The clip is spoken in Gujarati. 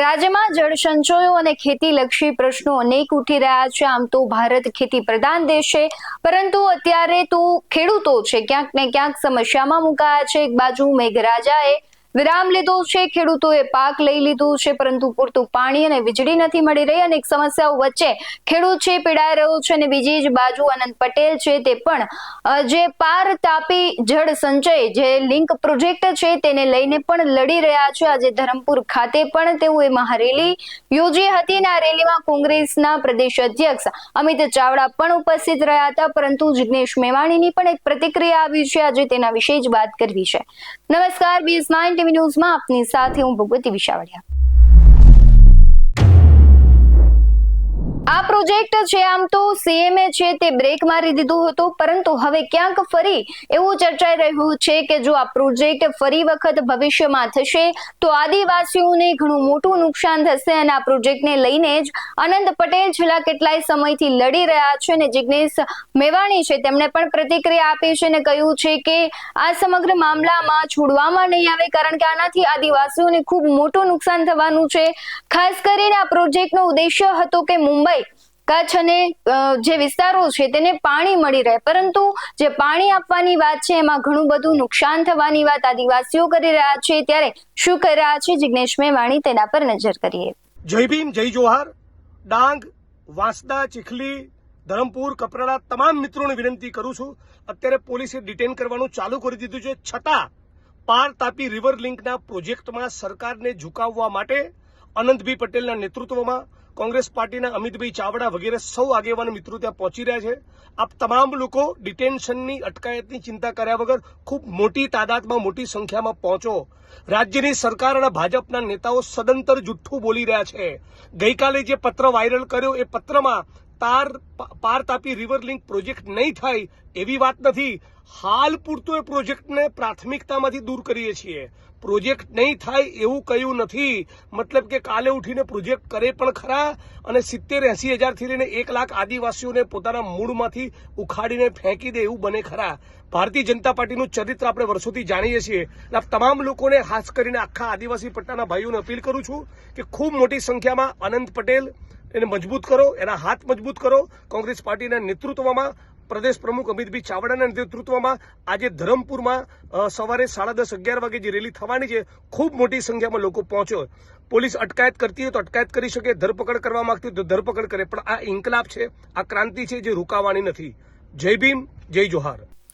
રાજ્યમાં જળ સંચયો અને ખેતીલક્ષી પ્રશ્નો અનેક ઉઠી રહ્યા છે. આમ તો ભારત ખેતી પ્રધાન દેશ છે. પરંતુ અત્યારે તો ખેડૂતો છે. ક્યાંક ને ક્યાંક સમસ્યામાં મુકાયા છે. એક બાજુ મેઘરાજાએ વિરામ લીધો છે, ખેડૂતોએ પાક લઈ લીધું છે, પરંતુ પૂરતું પાણી અને વીજળી નથી મળી રહી અને સમસ્યાઓ વચ્ચે ખેડૂત છે, પીડાઈ રહ્યો છે અને બીજી જ બાજુ અનંત પટેલ છે, તે પણ જે પાર તાપી જળ સંચય જે લિંક પ્રોજેક્ટ છે, તેને લઈને પણ લડી રહ્યા છે. આજે ધરમપુર ખાતે પણ તેઓએ મહારેલી યોજી હતી અને આ રેલીમાં કોંગ્રેસના પ્રદેશ અધ્યક્ષ અમિત ચાવડા પણ ઉપસ્થિત રહ્યા હતા, પરંતુ જિગ્નેશ મેવાણીની પણ એક પ્રતિક્રિયા આવી છે. આજે તેના વિશે જ વાત કરવી છે. નમસ્કાર બીઝ નાઇન ટીવી ન્યૂઝમાં આપની સાથે હું ભગવતી વિશાવડિયા. પ્રોજેક્ટ છે, આમ તો સીએમએ છે, તે બ્રેક મારી દીધું હતું, પરંતુ હવે ક્યાંક ફરી એવું ચર્ચાઈ રહ્યું છે કે જો આ પ્રોજેક્ટ ફરી વખત ભવિષ્યમાં થશે, તો આદિવાસીઓને ઘણું મોટું નુકસાન થશે અને આ પ્રોજેક્ટને લઈને જ અનંત પટેલ છેલ્લા કેટલાય સમયથી લડી રહ્યા છે અને જિગ્નેશ મેવાણી છે, તેમણે પણ પ્રતિક્રિયા આપી છે અને કહ્યું છે કે આ સમગ્ર મામલામાં છોડવામાં નહીં આવે કારણ કે આનાથી આદિવાસીઓને ખૂબ મોટું નુકસાન થવાનું છે. ખાસ કરીને આ પ્રોજેક્ટનો ઉદ્દેશ્ય હતો કે મુંબઈ કચ્છ અને જે વિસ્તારો છે તેને પાણી મળી રહે. પરંતુ જે પાણી આપવાની વાત છે, એમાં ઘણું બધું નુકસાન થવાની વાત આદિવાસીઓ કરી રહ્યા છે. ત્યારે શું કરી રહ્યા છે, જિગ્નેશ મેવાણી, તેના પર નજર કરીએ. જય ભીમ, જય જોહાર. ડાંગ, વાંસદા, ચીખલી, ધરમપુર, કપરાડા તમામ મિત્રોને વિનંતી કરું છું, અત્યારે પોલીસે ડિટેન કરવાનું ચાલુ કરી દીધું છે. છતાં પાર તાપી રિવર લિંકના પ્રોજેક્ટમાં સરકારને ઝુકાવવા માટે અનંતભાઈ પટેલના નેતૃત્વમાં કોંગ્રેસ પાર્ટીના અમિતભાઈ ચાવડા વગેરે સૌ આગેવાન મિત્રો ત્યાં પહોંચી રહ્યા છે. આપ તમામ લોકો ડિટેન્શનની અટકાયતની ચિંતા કર્યા વગર ખૂબ મોટી તાદાદમાં મોટી સંખ્યામાં પહોંચો. રાજ્યની સરકાર અને ભાજપના નેતાઓ સદંતર જુઠ્ઠું બોલી રહ્યા છે. ગઈકાલે જે પત્ર વાયરલ કર્યો એ પત્રમાં તાર પાર તાપી રિવર લિંક પ્રોજેક્ટ નહીં થાય એવી વાત નથી. હાલ પૂરતો એ પ્રોજેક્ટને પ્રાથમિકતામાંથી દૂર કરીએ છીએ. પ્રોજેક્ટ નહીં થાય એવું કહ્યું નથી. મતલબ કે કાલે ઉઠીને પ્રોજેક્ટ કરે પણ ખરા અને સિત્તેર એસી હજારથી લઈને એક લાખ આદિવાસીઓને પોતાના મૂળમાંથી ઉખાડીને ફેંકી દે એવું બને ખરા. ભારતીય જનતા પાર્ટીનું ચરિત્ર આપણે વર્ષોથી જાણીએ છીએ. એટલે તમામ લોકોને ખાસ કરીને આખા આદિવાસી પટ્ટાના ભાઈઓને અપીલ કરું છું કે ખૂબ મોટી સંખ્યામાં અનંત પટેલ એને મજબૂત કરો, એના હાથ મજબૂત કરો. કોંગ્રેસ પાર્ટીના નેતૃત્વમાં, પ્રદેશ પ્રમુખ અમિતભાઈ ચાવડાના નેતૃત્વમાં આજે ધરમપુરમાં સવારે સાડા દસ અગિયાર વાગે જે રેલી થવાની છે, ખૂબ મોટી સંખ્યામાં લોકો પહોંચ્યો. પોલીસ અટકાયત કરતી હોય તો અટકાયત કરી શકે, ધરપકડ કરવા માંગતી હોય તો ધરપકડ કરે. પણ આ ઇન્કલાબ છે, આ ક્રાંતિ છે જે રોકાવાની નથી. જય ભીમ, જય જોહાર.